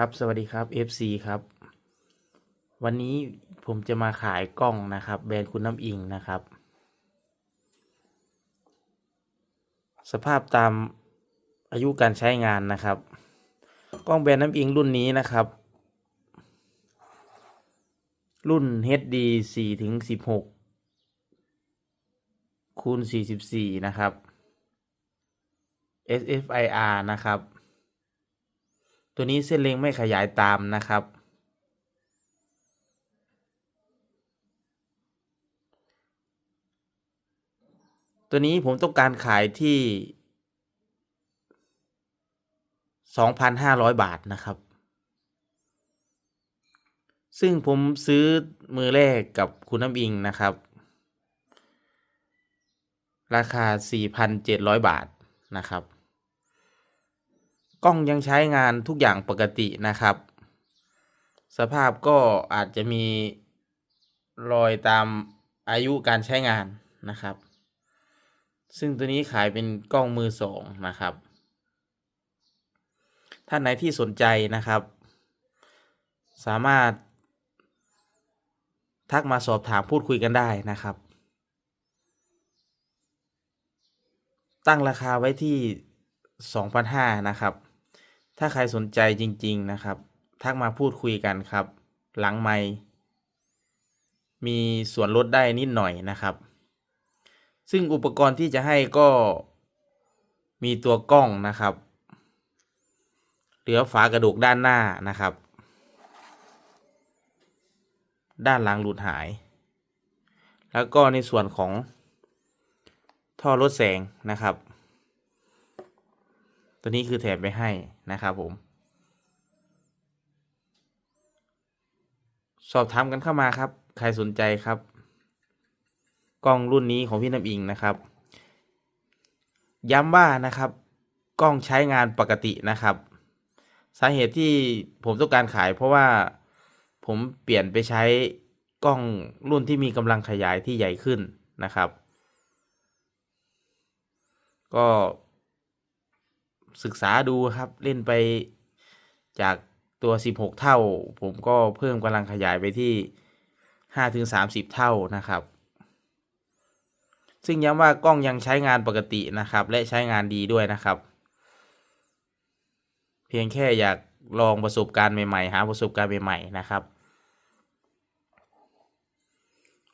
ครับสวัสดีครับ FC ครับ วันนี้ผมจะมาขายกล้องนะครับ แบรนด์คุณน้ำอิงนะครับ สภาพตามอายุการใช้งานนะครับ กล้องแบรนด์น้ำอิงรุ่นนี้นะครับ รุ่น HD 4ถึง16คูณ44 นะครับ SFIR นะครับ ตัวนี้เส้นเล็งไม่ขยายตามนะครับ ตัวนี้ผมต้องการขายที่ 2,500 บาทนะครับ ซึ่งผมซื้อมือแรกกับคุณน้ำอิงนะครับ ราคา 4,700 บาทนะครับ กล้องยังใช้งานทุกอย่างปกตินะครับ สภาพก็อาจจะมีรอยตามอายุการใช้งานนะครับ ซึ่งตัวนี้ขายเป็นกล้องมือสองนะครับ ท่านไหนที่สนใจนะครับ สามารถ ทักมาสอบถามพูดคุยกันได้นะครับ ตั้งราคาไว้ที่ 2,500นะครับ ถ้าใครสนใจจริง ๆ นะครับ ทักมาพูดคุยกันครับ หลังไม่มีส่วนลดได้นิดหน่อยนะครับ ซึ่งอุปกรณ์ที่จะให้ก็มีตัวกล้องนะครับ เหลือฝากระดูกด้านหน้านะครับ ด้านหลังหลุดหาย แล้วก็ในส่วนของท่อลดแสงนะครับ ตัวนี้คือแถมไปให้นะครับผม สอบถามกันเข้ามาครับ ใครสนใจครับ กล้องรุ่นนี้ของพี่น้ำอิงนะครับ ย้ำว่านะครับ กล้องใช้งานปกตินะครับ สาเหตุที่ผมต้องการขายเพราะว่าผมเปลี่ยนไปใช้กล้องรุ่นที่มีกำลังขยายที่ใหญ่ขึ้นนะครับ ก็ ศึกษาดูครับ เล่นไปจากตัว 16 เท่า ผมก็เพิ่มกำลังขยายไปที่ 5-30 เท่านะครับ ซึ่งย้ำว่ากล้องยังใช้งานปกตินะครับ และใช้งานดีด้วยนะครับ เพียงแค่อยากลองประสบการณ์ใหม่ๆหาประสบการณ์ใหม่ๆนะครับ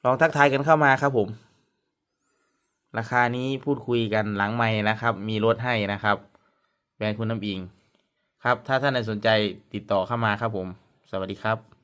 ลองทักทายกันเข้ามาครับผม ราคานี้พูดคุยกันหลังไม่นะครับ มีลดให้นะครับ แบรนด์คุณน้ำอิง ครับ ถ้าท่านใดสนใจติดต่อเข้ามาครับผม สวัสดีครับ